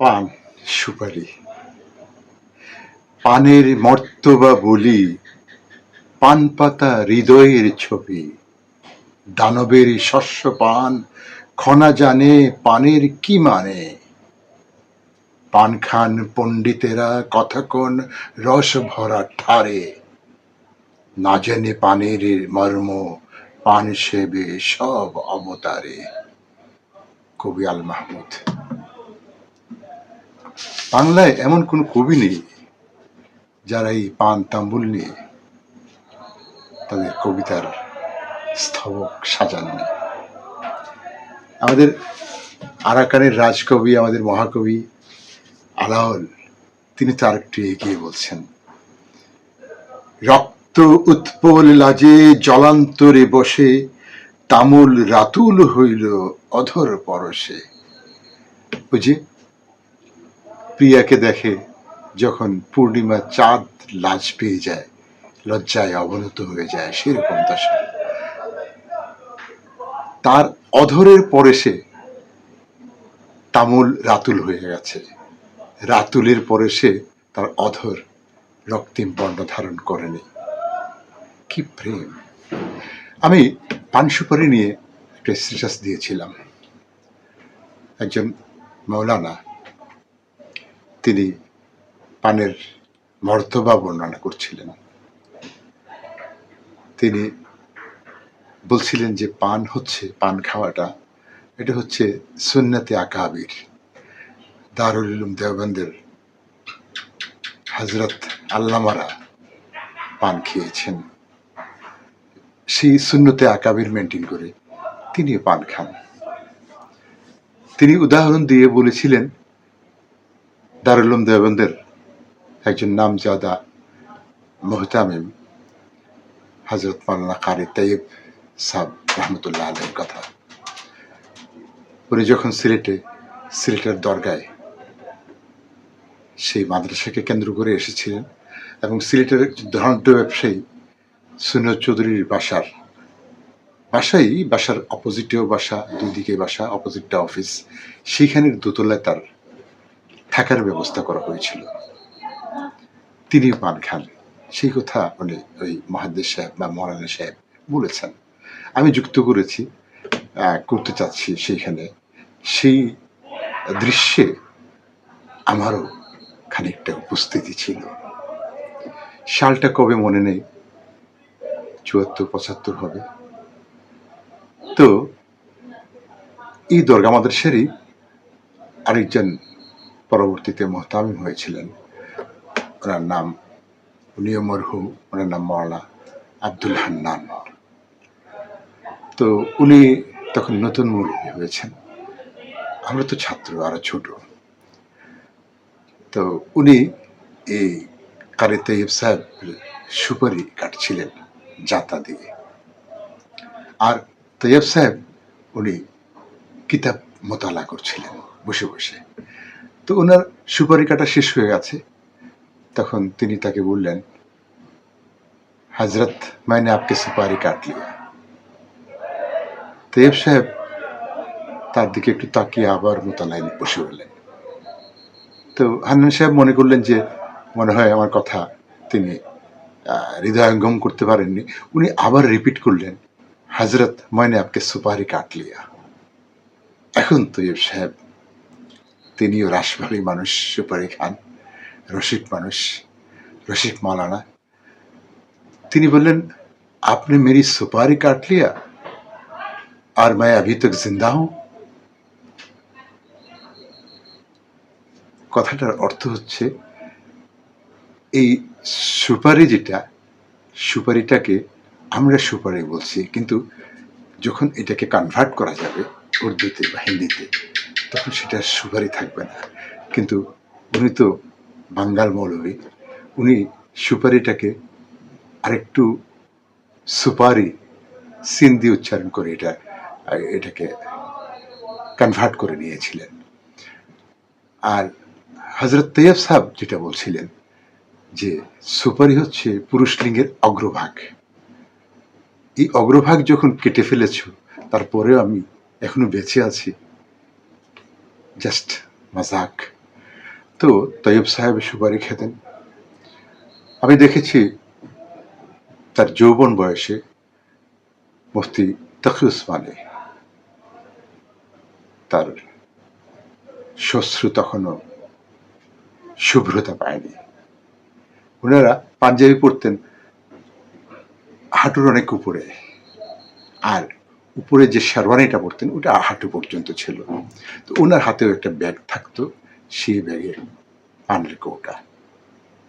পান, সুপারি। পানের মর্তবা বলি পান পাতা হৃদয়ের ছবি। দানবের শস্য পান, খনা জানে পানের কি মানে। পান খান পণ্ডিতেরা কথাক্ষণ রস ভরা ঠারে না জেনে পানের মর্ম, পান সেবে সব অবতারে। কবি আল মাহমুদ। বাংলায় এমন কোন কবি নেই যারা এই পান তাম্বুল নিয়ে তাদের কবিতার স্তবক সাজাননি। আমাদের আরাকানের রাজকবি, আমাদের মহাকবি আলাওল তিনি তার একটু এগিয়ে বলছেন, রক্ত উৎপল লাজে জলান্তরে বসে, তামুল রাতুল হইল অধর পরশে। বুঝি প্রিয়াকে দেখে যখন পূর্ণিমা চাঁদ লাজ পেয়ে যায়, লজ্জায় অবনত হয়ে যায়, সেরকম দশা। তার অধরের পরে সে তামুল রাতুল হয়ে গেছে। রাতুলের পরে সে তার অধর রক্তিম বর্ণ ধারণ করেনি। কি প্রেম। আমি পান সুপারি নিয়ে একটা স্ট্যাটাস দিয়েছিলাম। একজন মৌলানা তিনি পানের মর্তবা বর্ণনা করছিলেন। তিনি বলছিলেন যে পান হচ্ছে, পান খাওয়াটা, এটা হচ্ছে সুন্নতে আকাবির। দারুল ইলুম দেওবন্দের হজরত আল্লামারা পান খেয়েছেন। সেই সুন্নতে আকাবির মেনটেন করে তিনি পান খান। তিনি উদাহরণ দিয়ে বলেছিলেন দারুলুম দেওবন্দের একজন নামজাদা মোহতামিম হজরত মাল্লা কারি তাইব সাব রহমতুল্লাহ আলের কথা। উনি যখন সিলেটে, সিলেটের দরগায় সেই মাদ্রাসাকে কেন্দ্র করে এসেছিলেন এবং সিলেটের ধনাঢ্য ব্যবসায়ী সুনীল চৌধুরীর বাসার, বাসাই বাসার অপোজিটেও বাসা, দুই দিকে বাসা অপোজিটটা অফিস সেইখানের দোতলায় তার থাকার ব্যবস্থা করা হয়েছিল। তিনি পান খান। সেই কথা উনি ওই মহাদ্দেশ সাহেব বা মৌলানা সাহেব বলেছেন। আমি যুক্ত করেছি করতে চাচ্ছি সেইখানে। সেই দৃশ্যে আমারও খানিকটা উপস্থিতি ছিল। সালটা কবে মনে নেই? চুয়াত্তর, পঁচাত্তর হবে। তো এই দরগা মাদ্রাসারই আরেকজন পরবর্তীতে মোহতামিম হয়েছিলেন। ওনার নাম, উনিও মরহুম ওনার নাম মৌলানা আব্দুল হান্নান। তো উনি তখন নতুন মৌলবী হয়েছেন। আমরা তো ছাত্র, আরও ছোট। তো উনি এই কারি তৈব সাহেব সুপারি কাটছিলেন জাতা দিয়ে। আর তৈয়ব সাহেব, উনি কিতাব মোতালা করছিলেন বসে বসে। তো ওনার সুপারি কাটা শেষ হয়ে গেছে। তখন তিনি তাকে বললেন, হাজরত মাইনে আপকে সুপারি কাট লিয়া। তেব সাহেব তার দিকে একটু তাকিয়ে আবার মোতালাইন বসে বললেন। তো হান্নান সাহেব মনে করলেন যে, মনে হয় আমার কথা তিনি হৃদয়ঙ্গম করতে পারেননি। উনি আবার রিপিট করলেন, হাজরত মাইনে আপকে সুপারি কাট লিয়া। এখন তৈব সাহেব তিনিও রাসভারী মানুষ সুপারি খান রসিক মানুষ রসিক মালানা তিনি বললেন আপনি মেরি সুপারি কাট লিয়া আর मैं अभी तक जिंदा हूं কথাটার অর্থ হচ্ছে এই সুপারি যেটা সুপারিটাকে আমরা সুপারি বলছি কিন্তু যখন এটাকে কনভার্ট করা যাবে উর্দুতে বা হিন্দিতে তখন সেটা সুপারি থাকবে না। কিন্তু উনি তো বাঙ্গাল মৌলবী, উনি সুপারিটাকে আরেকটু সুপারি সিন দিয়ে উচ্চারণ করে এটা, এটাকে কনভার্ট করে নিয়েছিলেন। আর হজরত তৈয়ব সাহেব যেটা বলছিলেন যে সুপারি হচ্ছে পুরুষ লিঙ্গের অগ্রভাগ। এই অগ্রভাগ যখন কেটে ফেলেছ, তারপরেও আমি এখনও বেঁচে আছি জাস্ট মাজাক। তো তৈয়ব সাহেব সুপারি খেতেন আমি দেখেছি তার যৌবন বয়সে মুফতি তকি উসমানে তার শ্বশ্রু তখনও শুভ্রতা পায়নি। ওনারা পাঞ্জাবি পরতেন হাঁটুর অনেক উপরে। আর উপরে যে শেরওয়ানিটা পরতেন, ওটা হাঁটু পর্যন্ত ছিল। তো ওনার হাতেও একটা ব্যাগ থাকতো, সেই ব্যাগে পানের কৌটা।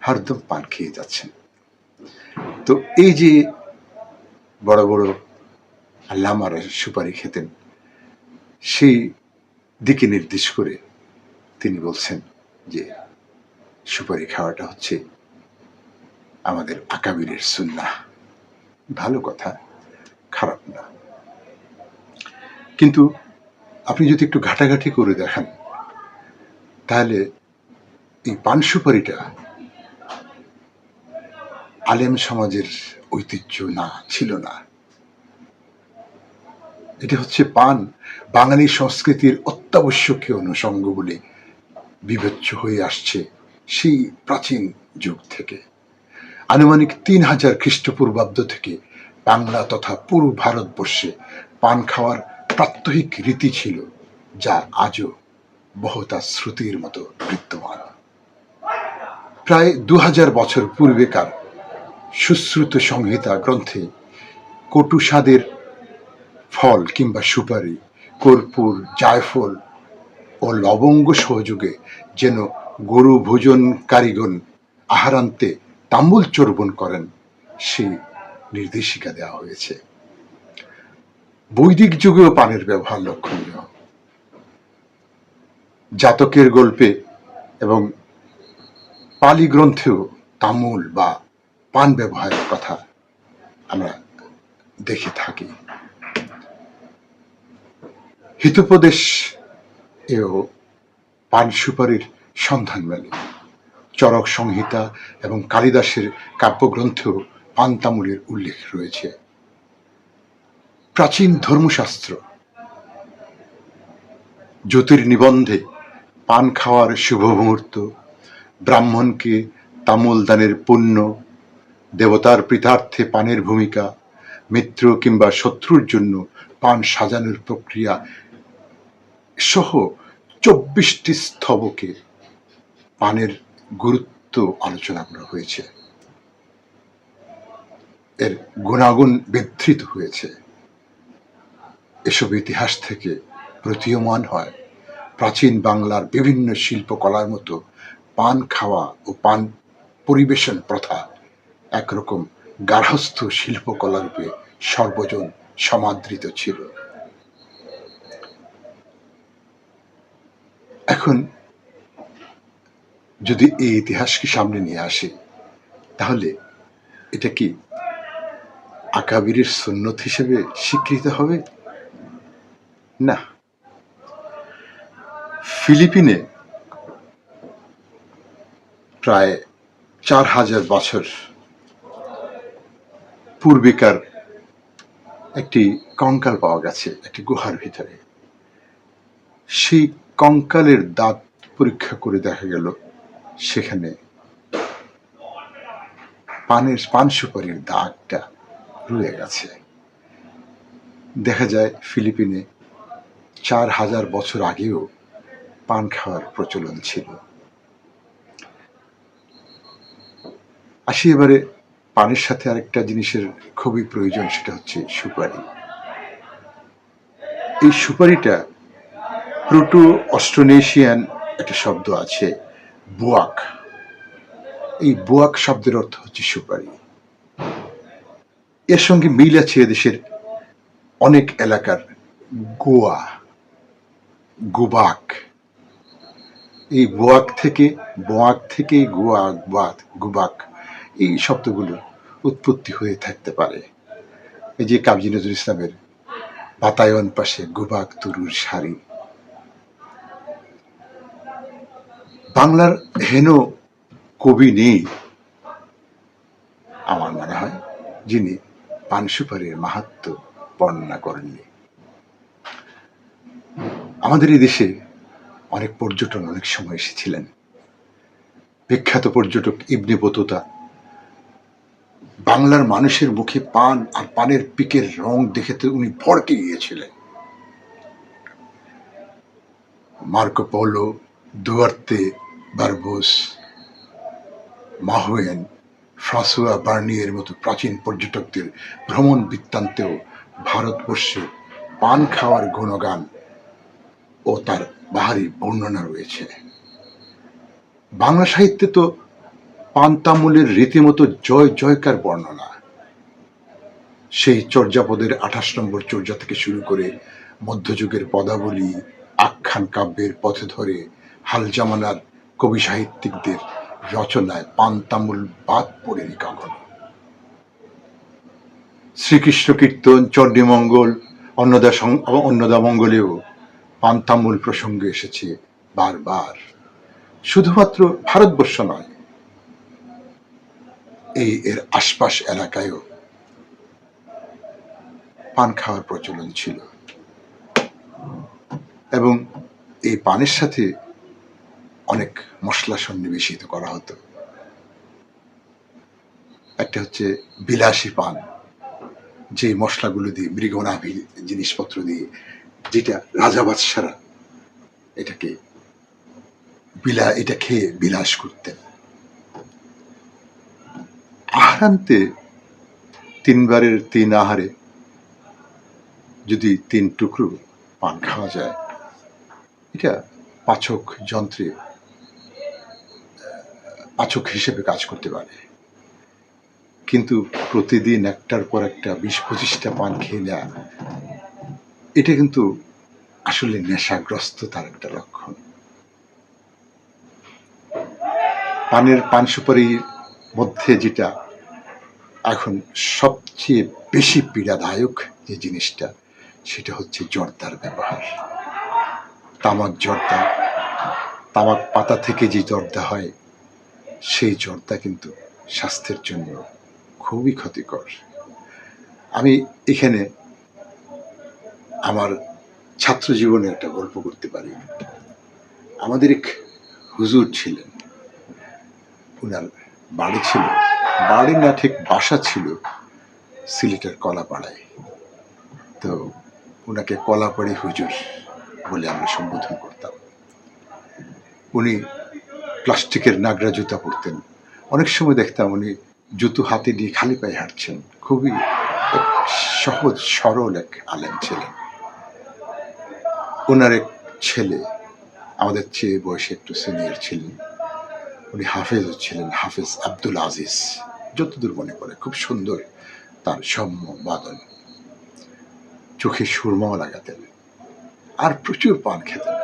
হরদম পান খেয়ে যাচ্ছেন। তো এই যে বড় বড় আল্লামারা সুপারি খেতেন, সেই দিকে নির্দেশ করে তিনি বলছেন যে, সুপারি খাওয়াটা হচ্ছে আমাদের আকাবিরের সুন্না ভালো কথা, খারাপ না। কিন্তু আপনি যদি একটু ঘাটাঘাটি করে দেখেন, তাহলে এই পান সুপারিটা আলেম সমাজের ঐতিহ্য না, ছিল না। এটা হচ্ছে পান বাঙালি সংস্কৃতির অত্যাবশ্যকীয় অনুষঙ্গ বলে বিবেচ্য হয়ে আসছে সেই প্রাচীন যুগ থেকে। আনুমানিক তিন হাজার খ্রিস্টপূর্বাব্দ থেকে বাংলা তথা পুরো ভারতবর্ষে পান খাওয়ার প্রাত্যহিক রীতি ছিল যা আজও বহুতা শ্রুতির মতো বিদ্যমান। প্রায় দু হাজার বছর পূর্বেকার সুশ্রুত সংহিতা গ্রন্থে কটু স্বাদের ফল কিংবা সুপারি, কর্পূর, জায়ফল ও লবঙ্গ সহযোগে যেন গরু ভোজন কারিগণ আহারান্তে তাম্বুল চর্বণ করেন, সেই নির্দেশিকা দেওয়া হয়েছে। বৈদিক যুগেও পানের ব্যবহার লক্ষণীয়। জাতকের গল্পে এবং পালি গ্রন্থেও তামুল বা পান ব্যবহারের কথা আমরা দেখে থাকি। হিতোপদেশ এও পান সুপারির সন্ধান মেলে। চরক সংহিতা এবং কালিদাসের কাব্যগ্রন্থেও পান তামুলের উল্লেখ রয়েছে। প্রাচীন ধর্মশাস্ত্র। জ্যোতির্নিবন্ধে পান খাওয়ার শুভ মুহূর্ত, ব্রাহ্মণকে তামুল দানের পুণ্য, দেবতার প্রীতার্থে পানের ভূমিকা, মিত্র কিংবা শত্রুর জন্য পান সাজানোর প্রক্রিয়া সহ চব্বিশটি স্তবকে পানের গুরুত্ব আলোচনা করা হয়েছে। এর গুণাগুণ বিধৃত হয়েছে। এসব ইতিহাস থেকে প্রতীয়মান হয়। প্রাচীন বাংলার বিভিন্ন শিল্পকলার মতো পান খাওয়া ও পান পরিবেশন প্রথা একরকম গার্হস্থ শিল্পকলা রূপে সর্বজন সমাদৃত ছিল। এখন যদি এই ইতিহাসকে সামনে নিয়ে আসে, তাহলে এটা কি আকাবিরের সুন্নত হিসেবে স্বীকৃত হবে? না। ফিলিপিনে প্রায় চার হাজার বছর পূর্বেকার একটি কঙ্কাল পাওয়া গেছে, একটি গুহার ভিতরে। সেই কঙ্কালের দাঁত পরীক্ষা করে দেখা গেল সেখানে পানের, পান সুপারির দাগটা রয়ে গেছে। দেখা যায় ফিলিপিনে চার হাজার বছর আগেও পান খাওয়ার প্রচলন ছিল। আসি এবারে পানের সাথে আরেকটা জিনিসের খুবই প্রয়োজন, সেটা হচ্ছে সুপারি। এই সুপারিটা প্রোটো অস্ট্রোনেশিয়ান একটা শব্দ আছে, বুয়াক। এই বুয়াক শব্দের অর্থ হচ্ছে সুপারি। এর সঙ্গে মিল আছে এদেশের অনেক এলাকার গোয়া। গুবাক। এই বোয়াক থেকে বোয়াক থেকে গোয়া বাত গুবাক, এই শব্দগুলো উৎপত্তি হয়ে থাকতে পারে। এই যে কাবজি নজরুল ইসলামের বাতায়ন পাশে গুবাক তরুর শাড়ি বাংলার হেন কবি নেই, আমার মনে হয়, যিনি পান সুপারির মাহাত্ম বর্ণনা করেননি। আমাদের এই দেশে অনেক পর্যটন, অনেক সময় এসেছিলেন। বিখ্যাত পর্যটক ইবনে বতুতা। বাংলার মানুষের মুখে পান আর পানের পিকের রং দেখে তো উনি ভড়কে গিয়েছিলেন। Marco Polo, Duarte Barbosa, Ma Huan, François Bernier মতো প্রাচীন পর্যটকদের ভ্রমণ বৃত্তান্তেও ভারতবর্ষে পান খাওয়ার গুণগান ও তার বাহারি বর্ণনা রয়েছে। বাংলা সাহিত্যে তো পান্তামূলের রীতিমতো জয় জয়কার বর্ণনা। সেই চর্যাপদের আঠাশ নম্বর চর্যা থেকে শুরু করে মধ্যযুগের পদাবলী, আখ্যান কাব্যের পথে ধরে হাল জামানার কবি সাহিত্যিকদের রচনায় পান্তামূল বাদ পড়েনি কখনো শ্রীকৃষ্ণ কীর্তন, চণ্ডীমঙ্গল অন্নদা অন্নদা মঙ্গলেও পান্তামূল প্রসঙ্গে এসেছে বারবার। শুধুমাত্র ভারতবর্ষ নয়, এই এর আশপাশ এলাকায়ও পান খাওয়ার প্রচলন ছিল। এবং এই পানের সাথে অনেক মশলা সন্নিবেশিত করা হতো। একটা হচ্ছে বিলাসী পান যে মশলাগুলো দিয়ে মৃগনাভি জিনিসপত্র দিয়ে যেটা রাজা বাদশারা এটাকে বিলা, এটা খেয়ে বিলাস করতেন। আহারান্তে তিনবারের তিন আহারে যদি তিন টুকরো পান খাওয়া যায়, এটা পাচক যন্ত্রে, পাচক হিসেবে কাজ করতে পারে। কিন্তু প্রতিদিন একটার পর একটা বিশ পঁচিশটা পান খেয়ে নেওয়া এটা কিন্তু আসলে নেশাগ্রস্ততার একটা লক্ষণ। পানের পান সুপারির মধ্যে যেটা এখন সবচেয়ে বেশি পীড়াদায়ক যে জিনিসটা, সেটা হচ্ছে জর্দার ব্যবহার। তামাক জর্দা, তামাক পাতা থেকে যে জর্দা হয়, সেই জর্দা কিন্তু স্বাস্থ্যের জন্য খুবই ক্ষতিকর। আমি এখানে আমার ছাত্র জীবনে একটা গল্প করতে পারি। আমাদের এক হুজুর ছিলেন। ওনার বাড়ি ছিল বাড়ি না ঠিক বাসা ছিল সিলেটের কলাপাড়ায়। তো ওনাকে কলাপাড়ি হুজুর বলে আমরা সম্বোধন করতাম। উনি প্লাস্টিকের নাগরা জুতা পরতেন। অনেক সময় দেখতাম উনি জুতো হাতে নিয়ে খালি পায়ে হাঁটছেন। খুবই সহজ, সরল এক আলেম ছিলেন। ওনার এক ছেলে, আমাদের চেয়ে বয়সে একটু সিনিয়র ছিলেন। উনি হাফেজও ছিলেন, হাফেজ আব্দুল আজিজ। যতদূর মনে পড়ে, খুব সুন্দর তার সৌম্য বাদন চোখে সুরমাও লাগাতেন আর প্রচুর পান খেতেন।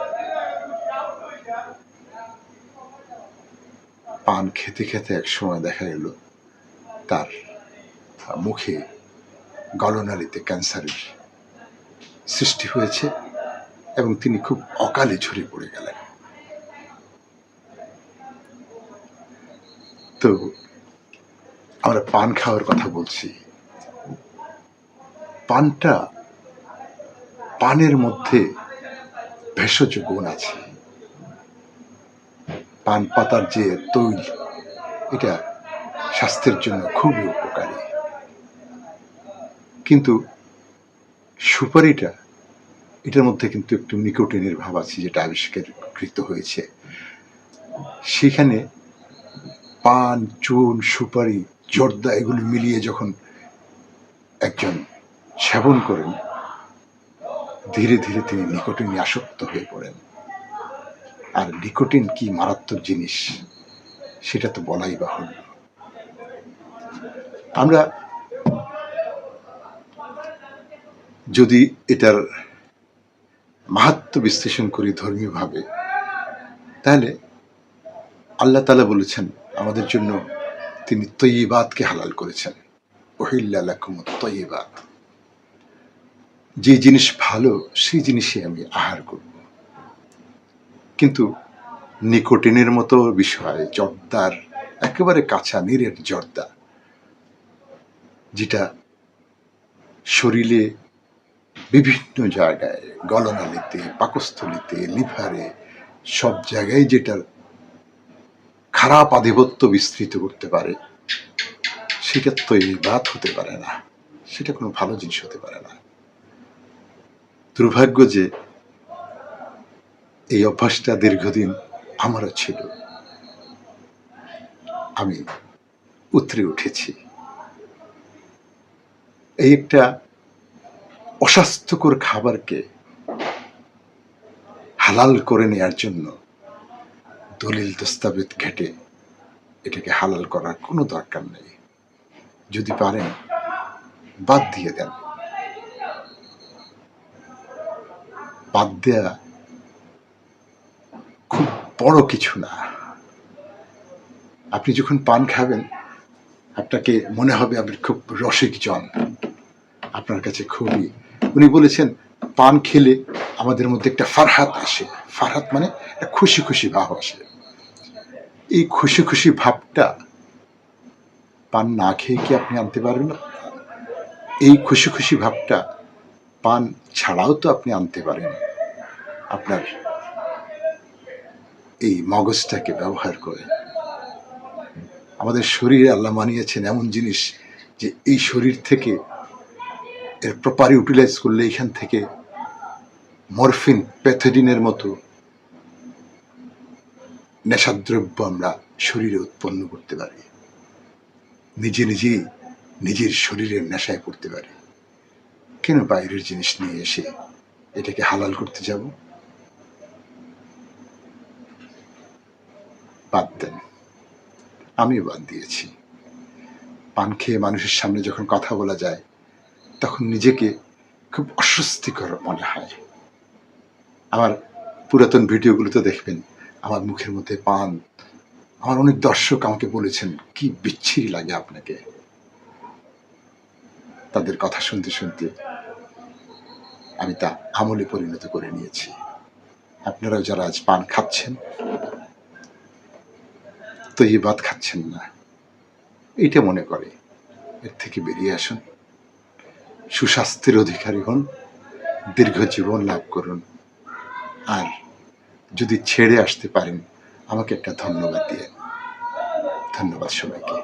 পান খেতে খেতে এক সময় দেখা গেল, তার মুখে গলনালীতে ক্যান্সারের সৃষ্টি হয়েছে। এবং তিনি খুব অকালে ঝরে পড়ে গেলেন। তো আমরা পান খাওয়ার কথা বলছি। পানটা পানের মধ্যে ভেষজ গুণ আছে। পান পাতার যে তৈল, এটা স্বাস্থ্যের জন্য খুবই উপকারী। কিন্তু সুপারিটা এটার মধ্যে কিন্তু একটু নিকোটিনের ভাব আছে যেটা আবিষ্কারকৃত হয়েছে। সেখানে পান, চুন, সুপারি, জর্দা এগুলো মিলিয়ে যখন একজন সেবন করেন, ধীরে ধীরে তিনি নিকোটিনে আসক্ত হয়ে পড়েন। আর নিকোটিন কি মারাত্মক জিনিস, সেটা তো বলাই বাহুল্য। আমরা যদি এটার মাহাত্ম বিশ্লেষণ করি ধর্মীয়ভাবে। তাহলে আল্লাহ তালা বলেছেন, আমাদের জন্য তিনি তৈবাতকে হালাল করেছেন। ওহিল্লাকুম তৈবাত যে জিনিস ভালো, সেই জিনিসই আমি আহার করব। কিন্তু নিকোটিনের মতো বিষয়, জর্দার, একেবারে কাঁচা নিরেট জর্দা, যেটা শরীরে বিভিন্ন জায়গায়, গলনালিতে, পাকস্থলিতে, লিভারে, সব জায়গায় যেটার খারাপ আধিপত্য বিস্তৃত করতে পারে, সেটা তো এই বাদ হতে পারে না। সেটা কোনো ভালো জিনিস হতে পারে না। দুর্ভাগ্য যে এই অভ্যাসটা দীর্ঘদিন আমারও ছিল। আমি উতরে উঠেছি। এই একটা অস্বাস্থ্যকর খাবারকে হালাল করে নেয়ার জন্য দলিল দস্তাবেজ ঘেটে এটাকে হালাল করার কোনো দরকার নেই। যদি পারেন, বাদ দিয়ে দেন। বাদ দেয়া খুব বড় কিছু না। আপনি যখন পান খাবেন, আপনাকে মনে হবে আপনি খুব রসিক জন আপনার কাছে খুবই উনি বলেছেন, পান খেলে আমাদের মধ্যে একটা ফারহাত আসে। ফারহাত মানে একটা খুশি খুশি ভাব আসে। এই খুশি খুশি ভাবটা পান না খেয়ে কি আপনি আনতে পারবেন এই খুশি খুশি ভাবটা পান ছাড়াও তো আপনি আনতে পারেন। আপনার এই মগজটাকে ব্যবহার করে। আমাদের শরীরে আল্লাহ মানিয়েছেন এমন জিনিস যে এই শরীর থেকে এর প্রপার ইউটিলাইজ করলে এখান থেকে মরফিন প্যাথোডিনের মতো নেশাদ্রব্য আমরা শরীরে উৎপন্ন করতে পারি। নিজে নিজেই নিজের শরীরের নেশায় পড়তে পারি। কেন বাইরের জিনিস নিয়ে এসে এটাকে হালাল করতে যাব? বাদ দেন। আমিও বাদ দিয়েছি। পান খেয়ে মানুষের সামনে যখন কথা বলা যায় তখন নিজেকে খুব অস্বস্তিকর মনে হয়। আমার পুরাতন ভিডিওগুলোতে দেখবেন, আমার মুখের মধ্যে পান। আমার অনেক দর্শক আমাকে বলেছেন, কি বিচ্ছিরি লাগে আপনাকে? তাদের কথা শুনতে শুনতে আমি তা আমলে পরিণত করে নিয়েছি। আপনারাও যারা আজ পান খাচ্ছেন, তো এই বাদ খাচ্ছেন না। এইটা মনে করে। এর থেকে বেরিয়ে আসুন। সুস্বাস্থ্যের অধিকারী হন দীর্ঘ জীবন লাভ করুন। আর যদি ছেড়ে আসতে পারেন, আমাকে একটা ধন্যবাদ দিয়ে। ধন্যবাদ সবাইকে।